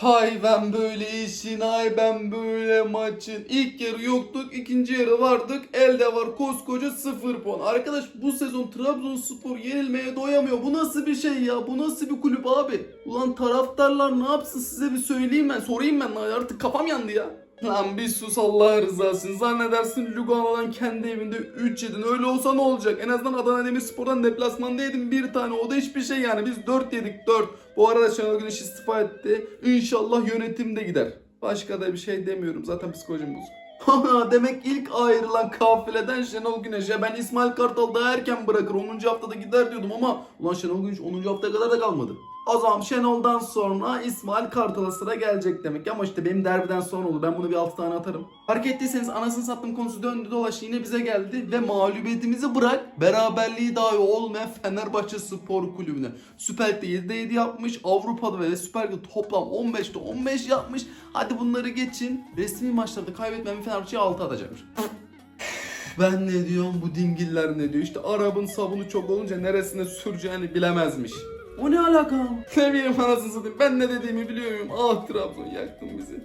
Hay ben böyle işin, ay ben böyle maçın. İlk yarı yoktuk, ikinci yarı vardık. Elde var koskoca sıfır puan. Arkadaş bu sezon Trabzonspor yenilmeye doyamıyor. Bu nasıl bir şey ya? Bu nasıl bir kulüp abi? Ulan taraftarlar ne yapsın size bir söyleyeyim ben. Sorayım ben artık kafam yandı ya. Lan bir sus Allah rızası için. Zannedersin Lugano'dan kendi evinde 3 yedin. Öyle olsa ne olacak? En azından Adana Demirspor'dan deplasmanda yedin bir tane. O da hiçbir şey yani. Biz 4 yedik 4. Bu arada Şenol Güneş istifa etti. İnşallah yönetim de gider. Başka da bir şey demiyorum. Zaten psikolojim bozuk. Demek ilk ayrılan kafileden Şenol Güneş'e ben İsmail Kartal daha erken bırakır 10. haftada gider diyordum ama ulan Şenol Güneş 10. haftaya kadar da kalmadı. O zaman Şenol'dan sonra İsmail Kartal'a sıra gelecek demek ama işte benim derbiden sonra olur. Ben bunu bir 6 tane atarım. Fark ettiyseniz anasını sattım konusu döndü dolaştı yine bize geldi ve mağlubiyetimizi bırak beraberliği dahi olmayan Fenerbahçe Spor Kulübü'ne. Süper Lig'de 7'de 7 yapmış. Avrupa'da ve Süper Lig'de toplam 15'te 15 yapmış. Hadi bunları geçin. Resmi maçlarda kaybetmeyen Fenerbahçe'ye 6 atacakmış. Ben ne diyorum bu dingiller ne diyor? İşte Arap'ın sabunu çok olunca neresine süreceğini bilemezmiş. O ne alaka? Ne bileyim anasını satayım. Ben ne dediğimi biliyor muyum? Ah Trabzon yaktın bizi.